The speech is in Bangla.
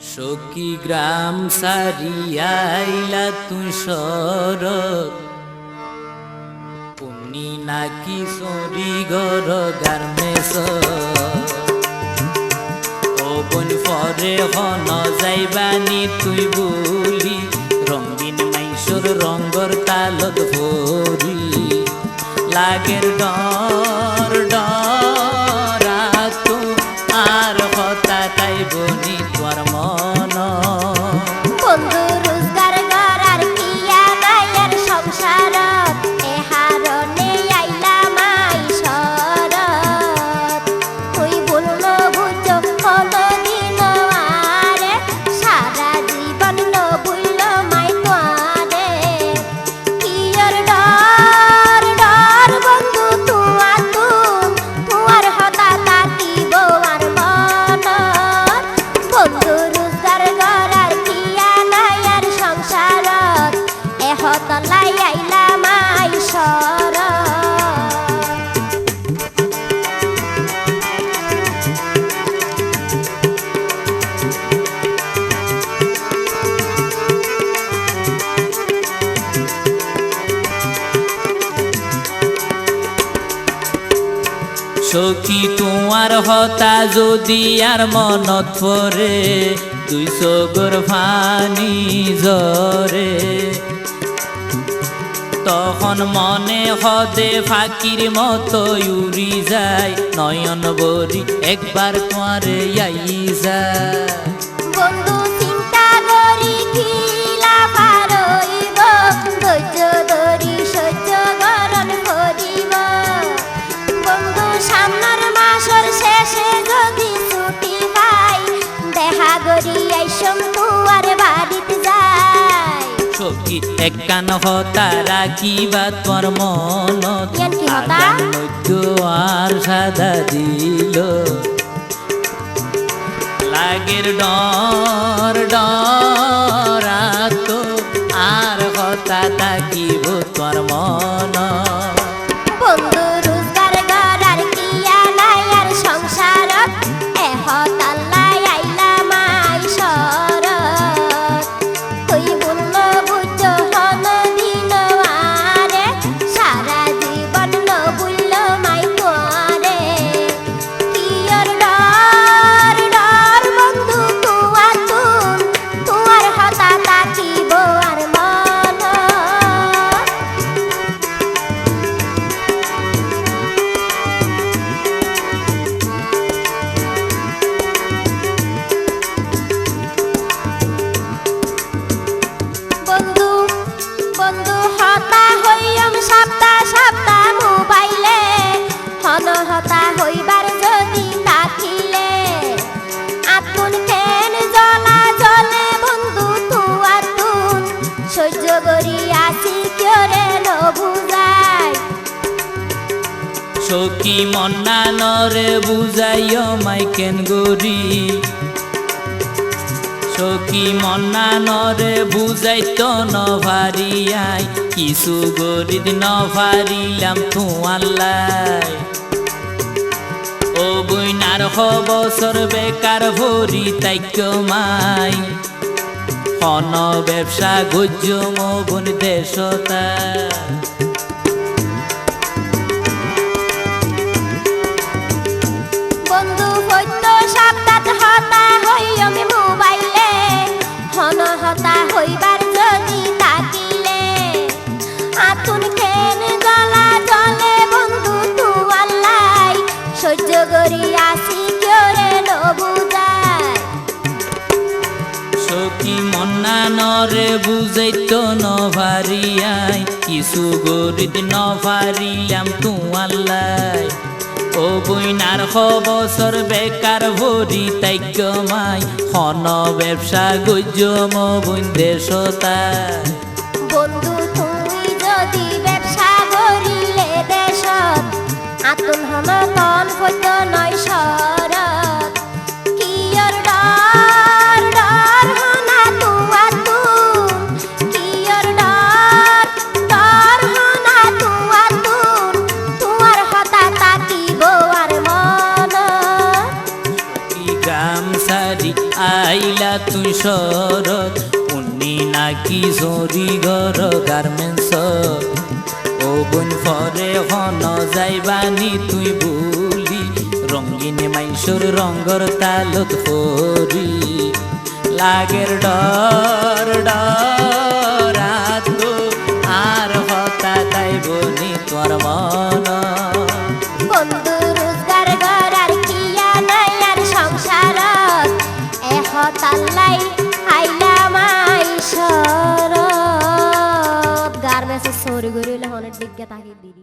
সখী গ্রাম সারিয়াইলা তুই শরৎ। পুনি নাকি সরি গর গার্মেস ও ফরে হন যাইবানি তুই বলি, রঙিন মাইসর রঙ্গর তালত ভরি। লাগের ডর ডর তাই বনি তোমার মন সখী তোমার হতা যদি আর মনত পরে তুই সগর ফানি জরে তখন মনে হদে ফাকির মতো উড়ি যায়, নয়ন বরি একবার তোমারে আই যায় সখী একখান হতা রাখিবা তোর মনত আর সাদা দিল। লাগের ডর ডর। হইবার যদি সহ্য করি আসি কিয়রে বুঝাই সখী মন্না নরে বুঝাইও মাইকেন গরি। সখী মন্না নরে বুঝাইতো নভারিয়াই কিছু গরিদ নভারিলাম তুয়াল্লাই ও বইনার বছর বেকার ভরি তাইক্য মাই। কোন ব্যবসা গুজ্জম মবন দেশতা সহ্য করি আসি কিয়রে ন বুঝাই সখী মন্না নরে বুঝাইতো নভারিয়াই কিছু গরিদ নভারিলাম তুয়াল্লাই ও বইনার বছর বেকার ভরি তাইক্য মাই হন ব্যবসা গজ্য মবইন দেশতাই বন্ধু আইলা তুই শরৎ, উনি নাকি জরি ঘর গার্মেন্টস ও বোন ফরে হন যাইবানি তুই বুলি, রঙিন মাইসুর রঙর তালত ফরি লাগের ডর ডর তাল্লাই আইলাম আইসরত গার্মেন্টস সরি গরিলে হনের দিকে তাকে দিদি।